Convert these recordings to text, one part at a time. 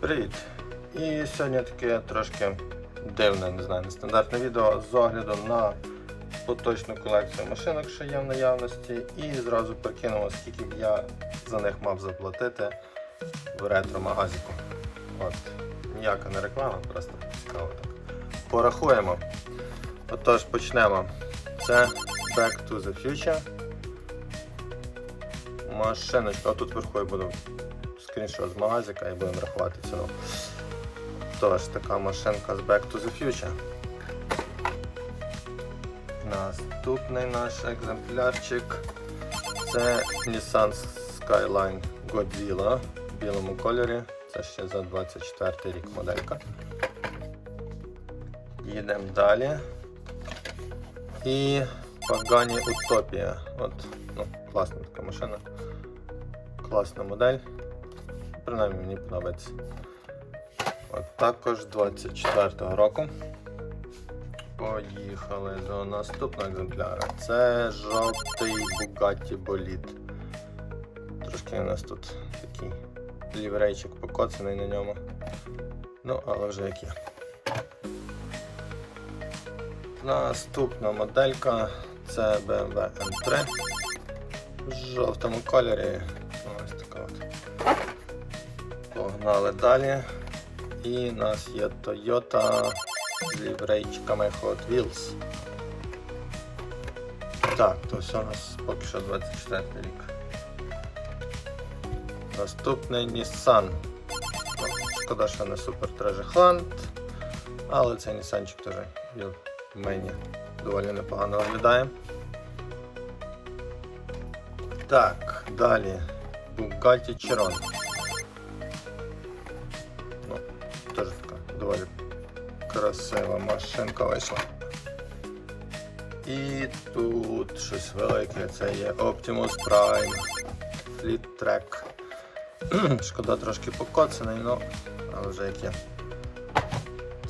Привіт! І сьогодні таке трошки дивне, не знаю, нестандартне відео з оглядом на поточну колекцію машинок, що є в наявності, і зразу прикинемо, скільки б я за них мав заплатити в ретро-магазику. От, ніяка не реклама, просто цікаво так. Порахуємо. Отож, почнемо. Це Back to the Future. Машиночка, а тут вверху я буду скріншот з магазика і будемо рахувати ціну. Тож, така машинка з Back to the Future. Наступний наш екземплярчик це Nissan Skyline Godzilla в білому кольорі. Це ще за 24 рік моделька. Їдемо далі. І Pagani Utopia. От, ну, класна така машина. Класна модель. Принаймні мені подобається. От також 24-го року. Поїхали до наступного екземпляра. Це жовтий Bugatti Bolid. Трошки у нас тут такий ліврейчик покоцаний на ньому. Ну, але вже як є. Наступна моделька це BMW M3 в жовтому кольорі. Погнали далі. І у нас є Toyota з ліврейчиками Hot Wheels. Так, то все у нас поки що 24 рік. Наступний Nissan. Шкода, що не супер трежехант, але цей Нісанчик теж в мені доволі непогано виглядає. Так, далі Bugatti Chiron. Красива машинка вийшла. І тут щось велике, це є Optimus Prime Fleet Track. Шкода трошки покоцаний, ну, але вже як є.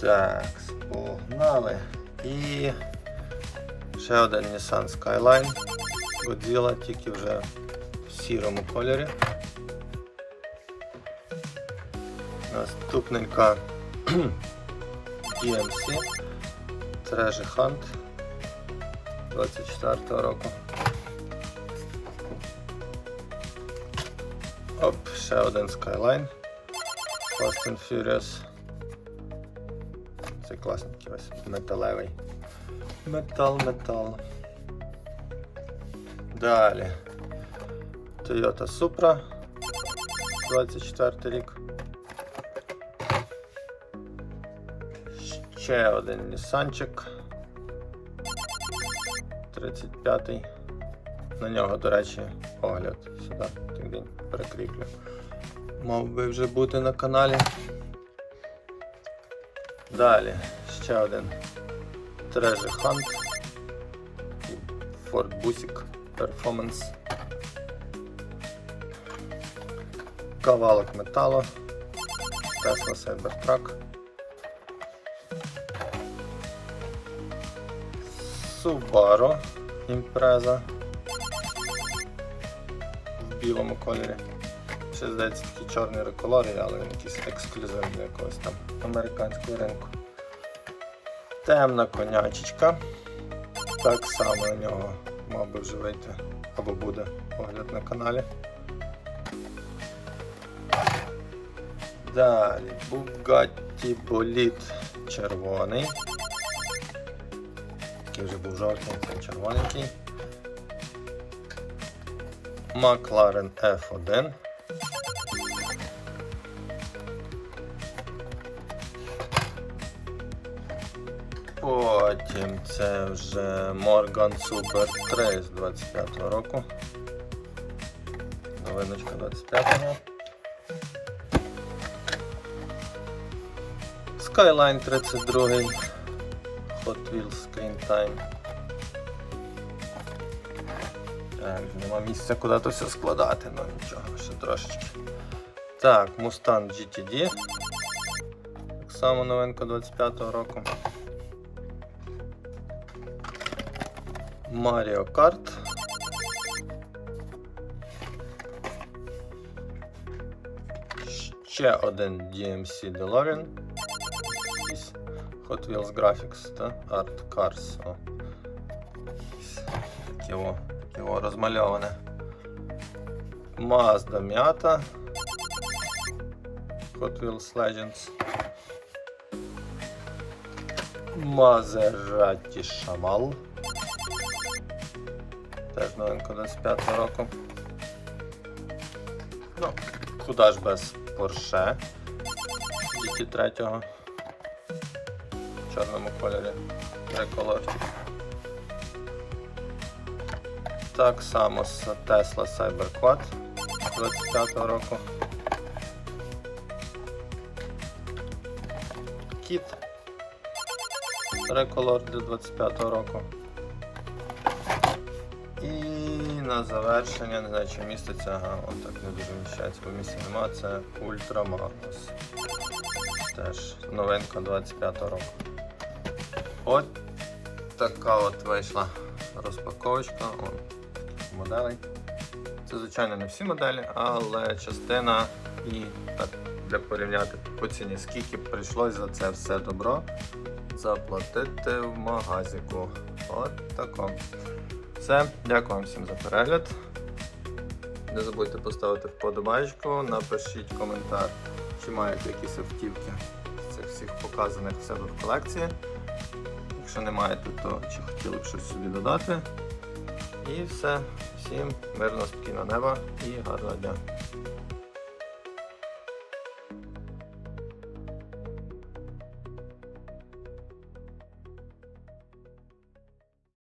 Так, погнали. І ще один Nissan Skyline Godzilla, тільки вже в сірому кольорі. Наступненька DMC Treasure Hunt 24 року. Оп, ще один Skyline Fast and Furious. Це класненький ось металевий. Метал, метал. Далі. Toyota Supra 24 рік. Ще один Нісанчик. 35-й. На нього, до речі, огляд сюди день перекріплю. Мав би вже бути на каналі. Далі ще один Treasure Hunt. Ford Busick Performance. Кавалок металу. Tesla Cybertruck. Subaru Impreza в білому кольорі. Ще здається такі чорні реколори, але він якийсь ексклюзивний для якогось там американського ринку. Темна конячечка. Так само на нього мав би вже вийти або буде огляд на каналі. Далі Bugatti Bolid червоний. Такий вже був жовтий, це червоненький. McLaren F1. Потім це вже Morgan Super 3 з 25-го року. Новиночка 25-го. Skyline 32 Hot Wheels Time. Так, нема місця куди то все складати, ну нічого, ще трошечки. Так, Mustang GTD. Так само новинка 25-го року. Mario Kart. Ще один DMC DeLorean. Hot Wheels Graphics та Art Cars. О. Таке о, таке о розмальоване. Mazda м'ята. Hot Wheels Legends. Maserati Шамал. Теж новинка 25 року. Ну, куди ж без Porsche GT3 в чорному кольорі. Триколорчик. Так само з Tesla Cyberquad 25 року. Кіт. Реколор для 25 року. І на завершення, не знаю, чи міститься, ага, так не дуже вміщається, бо місця нема, це Ультра Magnus. Теж новинка 25 року. От така от вийшла розпаковочка моделей. Це, звичайно, не всі моделі, але частина і так для порівняти по ціні, скільки прийшлось за це все добро заплатити в магазику. От тако. Все, дякую вам всім за перегляд. Не забудьте поставити вподобайку, напишіть коментар, чи маєте якісь автівки з цих всіх показаних в себе в колекції. Якщо не маєте, то чи хотіли б щось собі додати. І все. Всім мирно, спокійного неба і гарного дня.